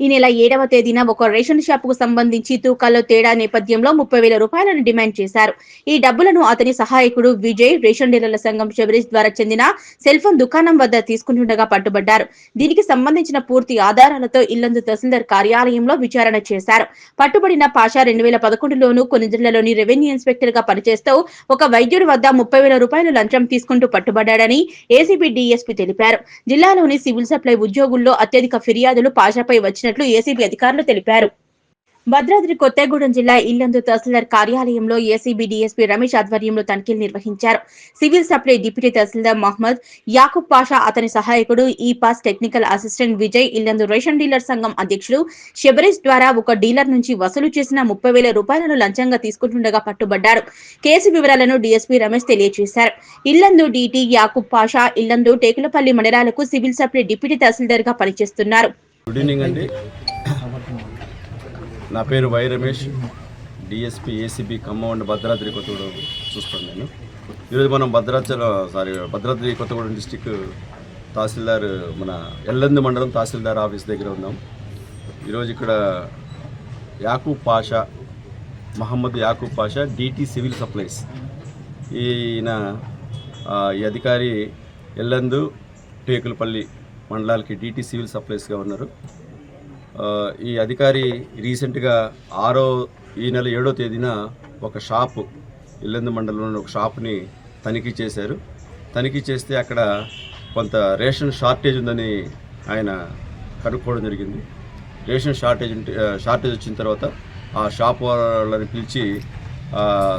ఈ నెల ఏడవ తేదీన ఒక రేషన్ షాప్కు సంబంధించి తూకాల్లో తేడా నేపథ్యంలో ముప్పై వేల రూపాయలను డిమాండ్ చేశారు. ఈ డబ్బులను అతని సహాయకుడు విజయ్ రేషన్ డీలర్ల సంఘం శబరీష్ ద్వారా చెందిన సెల్ ఫోన్ దుకాణం వద్ద తీసుకుంటుండగా పట్టుబడ్డారు. దీనికి సంబంధించిన పూర్తి ఆధారాలతో ఇల్లందు తహసీల్దార్ కార్యాలయంలో విచారణ చేశారు. పట్టుబడిన పాషా రెండు వేల పదకొండులోను కొన్ని జిల్లాలోని రెవెన్యూ ఇన్స్పెక్టర్గా పనిచేస్తూ ఒక వైద్యుడి వద్ద ముప్పై వేల రూపాయలు లంచం తీసుకుంటూ పట్టుబడ్డాడని ఏసీబీ డీఎస్పీ తెలిపారు. జిల్లాలోని సివిల్ సప్లై ఉద్యోగుల్లో అత్యధిక ఫిర్యాదులు పాషాపై చేసినట్లు ఏసీబీ అధికారులు తెలిపారు. భద్రాద్రి కొత్తగూడెం జిల్లా ఇల్లందు తహసీల్దార్ కార్యాలయంలో ఏసీబీ డీఎస్పీ రమేష్ ఆధ్వర్యంలో తనిఖీలు నిర్వహించారు. Civil supply deputy tahsildar Mohammed Yakub Pasha అతని సహాయకుడు E pass technical assistant Vijay Illandu ration dealer సంఘం అధ్యక్షుడు షెబరీష్ ద్వారా ఒక డీలర్ నుంచి వసూలు చేసిన ముప్పై వేల రూపాయలను లంచంగా తీసుకుంటుండగా పట్టుబడ్డారు. కేసు వివరాలను డీఎస్పీ రమేష్ తెలియజేశారు. ఇల్లందు డీటీ యాకూబ్ పాషా ఇల్లందు టేకులపల్లి మండలాలకు సివిల్ సప్లై డిప్యూటీ తహసీల్దార్గా పనిచేస్తున్నారు. గుడ్ ఈవినింగ్ అండి. నా పేరు Y Ramesh. DSP ACB Khammam and Bhadradri Kothagudem చూస్తాను నేను. ఈరోజు మనం భద్రాచల సారీ భద్రాద్రి కొత్తగూడెం డిస్టిక్ తహసీల్దార్ మన ఎల్లంది మండలం తహసీల్దార్ ఆఫీస్ దగ్గర ఉన్నాం. ఈరోజు ఇక్కడ Yakub Pasha Mohammed Yakub Pasha DT civil supplies ఈయన ఈ అధికారి ఎల్లందు టేకులపల్లి మండలాలకి డిటి సివిల్ సప్లైస్గా ఉన్నారు. ఈ అధికారి రీసెంట్గా ఆరో ఈ నెల ఏడో తేదీన ఒక షాపు ఇల్లందు మండలంలోని ఒక షాప్ని తనిఖీ చేశారు. తనిఖీ చేస్తే అక్కడ కొంత రేషన్ షార్టేజ్ ఉందని ఆయన కనుక్కోవడం జరిగింది. రేషన్ షార్టేజ్ ఉంటే షార్టేజ్ వచ్చిన తర్వాత ఆ షాప్ వాళ్ళని పిలిచి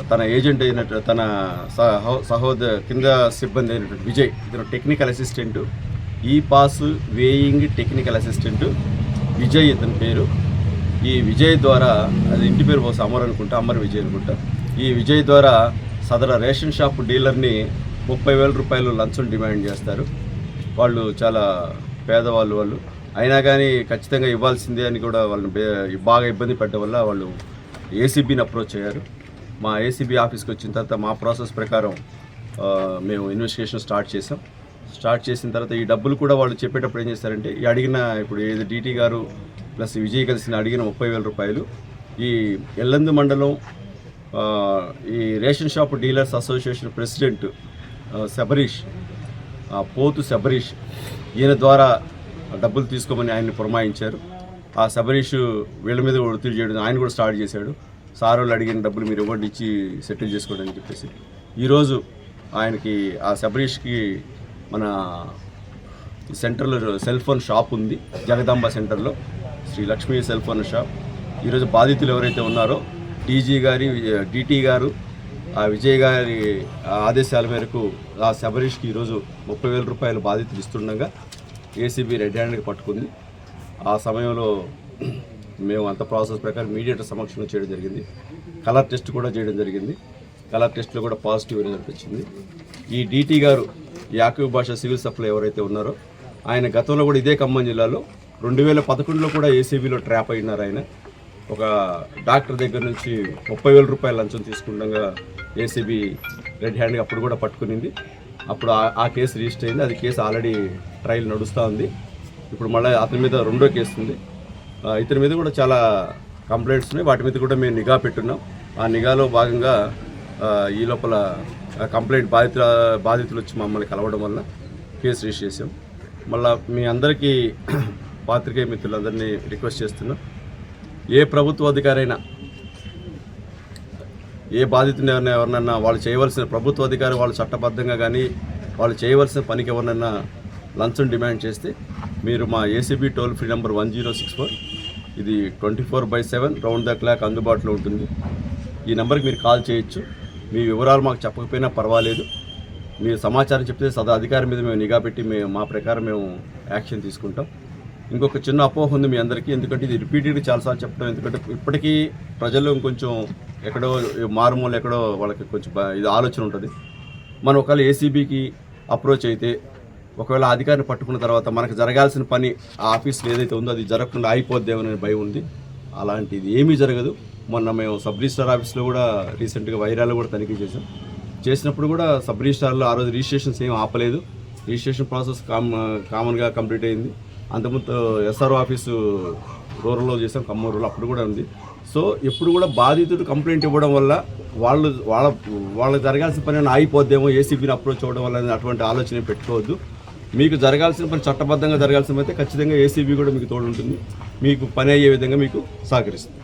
తన ఏజెంట్ అయినట్టు తన సహో సహోద కింద సిబ్బంది అయినటువంటి విజయ్ ఇతను technical assistant E pass weighing technical assistant Vijay ఇతని పేరు. ఈ విజయ్ ద్వారా అది ఇంటి పేరు బహుశా అమర్ అనుకుంటా అమర్ విజయ్ అనుకుంటా. ఈ విజయ్ ద్వారా సదర రేషన్ షాప్ డీలర్ని ముప్పై వేల రూపాయలు లంచం డిమాండ్ చేస్తారు. వాళ్ళు చాలా పేదవాళ్ళు వాళ్ళు. అయినా కానీ ఖచ్చితంగా ఇవ్వాల్సిందే అని కూడా వాళ్ళని బాగా ఇబ్బంది పెట్టడం వల్ల వాళ్ళు ఏసీబీని అప్రోచ్ అయ్యారు. మా ఏసీబీ ఆఫీస్కి వచ్చిన తర్వాత మా ప్రాసెస్ ప్రకారం మేము ఇన్వెస్టిగేషన్ స్టార్ట్ చేసాం స్టార్ట్ చేసిన తర్వాత ఈ డబ్బులు కూడా వాళ్ళు చెప్పేటప్పుడు ఏం చేస్తారంటే ఈ అడిగిన ఇప్పుడు ఏది డీటీ గారు ప్లస్ విజయ్ కలిసిన అడిగిన ముప్పై వేల రూపాయలు ఈ ఎల్లందు మండలం ఈ ration shop dealers association president Sabarish ఆ, పోతు శబరీష్ ఈయన ద్వారా డబ్బులు తీసుకోమని ఆయన్ని పురమాయించారు. ఆ శబరీష్ వీళ్ళ మీద ఒత్తిడి చేయడం ఆయన కూడా స్టార్ట్ చేశాడు. సార్ వాళ్ళు అడిగిన డబ్బులు మీరు ఇవ్వండి ఇచ్చి సెటిల్ చేసుకోండి అని చెప్పేసి. ఈరోజు ఆయనకి ఆ శబరీష్కి మన సెంటర్లో సెల్ ఫోన్ షాప్ ఉంది జగదాంబ సెంటర్లో. Sri Lakshmi cell phone shop. ఈరోజు బాధితులు ఎవరైతే ఉన్నారో డీజీ గారి డిటి గారు ఆ విజయ్ గారి ఆదేశాల మేరకు ఆ శబరీష్కి ఈరోజు ముప్పై వేల రూపాయలు బాధితులు ఇస్తుండగా ఏసీబీ రెడ్ హ్యాండ్కి పట్టుకుంది. ఆ సమయంలో మేము అంత ప్రాసెస్ ప్రకారం మీడియేటర్ సమక్షంలో చేయడం జరిగింది. కలర్ టెస్ట్ కూడా చేయడం జరిగింది. కలర్ టెస్ట్లో కూడా పాజిటివ్ రిజల్ట్ వచ్చింది. ఈ డీటీ గారు యాకూబ్ భాష సివిల్ సప్లై ఎవరైతే ఉన్నారో ఆయన గతంలో కూడా ఇదే ఖమ్మం జిల్లాలో రెండు వేల పదకొండులో కూడా ఏసీబీలో ట్రాప్ అయినారు ఆయన. ఒక డాక్టర్ దగ్గర నుంచి ముప్పై వేల రూపాయల లంచం తీసుకుండగా ఏసీబీ రెడ్ హ్యాండ్గా అప్పుడు కూడా పట్టుకునింది. అప్పుడు ఆ- కేసు రిజిస్టర్ అయింది. అది కేసు ఆల్రెడీ ట్రయల్ నడుస్తూ ఉంది. ఇప్పుడు మళ్ళీ అతని మీద రెండో కేసు ఉంది. ఇతని మీద కూడా చాలా కంప్లైంట్స్ ఉన్నాయి. వాటి మీద కూడా మేము నిఘా పెట్టున్నాం. ఆ నిఘాలో భాగంగా ఈ లోపల కంప్లైంట్ బాధితుల బాధితులు వచ్చి మమ్మల్ని కలవడం వల్ల కేసు రిజిస్టర్ చేసాం మళ్ళీ మీ అందరికీ పాత్రికేయ మిత్రులందరినీ రిక్వెస్ట్ చేస్తున్నాం ఏ ప్రభుత్వ అధికారైనా ఏ బాధితుని ఎవరిన ఎవరినన్నా వాళ్ళు చేయవలసిన ప్రభుత్వ అధికారి వాళ్ళు చట్టబద్ధంగా కానీ వాళ్ళు చేయవలసిన పనికి ఎవరినన్నా లంచం డిమాండ్ చేస్తే మీరు మా ACB toll free number one zero six four ఇది twenty four by seven round the clock అందుబాటులో ఉంటుంది. ఈ నెంబర్కి మీరు కాల్ చేయొచ్చు. మీ వివరాలు మాకు చెప్పకపోయినా పర్వాలేదు. మీరు సమాచారం చెప్తే సదా అధికారి మీద మేము నిఘా పెట్టి మేము మా ప్రకారం మేము యాక్షన్ తీసుకుంటాం. ఇంకొక చిన్న అపోహ ఉంది మీ అందరికీ ఎందుకంటే ఇది రిపీటెడ్గా చాలాసార్లు చెప్పడం ఎందుకంటే ఇప్పటికీ ప్రజల్లో ఇంకొంచెం ఎక్కడో మారుమూల ఎక్కడో వాళ్ళకి కొంచెం ఇది ఆలోచన ఉంటుంది. మనం ఒకవేళ ఏసీబీకి అప్రోచ్ అయితే ఒకవేళ అధికారిని పట్టుకున్న తర్వాత మనకు జరగాల్సిన పని ఆ ఆఫీస్లో ఏదైతే ఉందో అది జరగకుండా ఆగిపోద్దేమనే భయం ఉంది. అలాంటిది ఏమీ జరగదు. మొన్న మేము సబ్ రిజిస్టార్ ఆఫీస్లో కూడా రీసెంట్గా వైరాలో కూడా తనిఖీ చేసాం చేసినప్పుడు కూడా సబ్ రిజిస్టార్లో ఆ రోజు రిజిస్ట్రేషన్స్ ఏం ఆపలేదు. రిజిస్ట్రేషన్ ప్రాసెస్ కామ్ కామన్గా కంప్లీట్ అయింది. అంతకుముందు ఎస్ఆర్ఓ ఆఫీసు రూరల్లో చేసాం కమ్మూరులో అప్పుడు కూడా ఉంది. సో ఎప్పుడు కూడా బాధితుడు కంప్లైంట్ ఇవ్వడం వల్ల వాళ్ళు వాళ్ళ వాళ్ళకి జరగాల్సిన పని ఆగిపోద్దేమో ఏసీబీని అప్రోచ్ అవ్వడం వల్ల అటువంటి ఆలోచన పెట్టుకోవద్దు. మీకు జరగాల్సిన పని చట్టబద్ధంగా జరగాల్సిన అయితే ఖచ్చితంగా ఏసీబీ కూడా మీకు తోడు ఉంటుంది మీకు పని అయ్యే విధంగా మీకు సహకరిస్తుంది.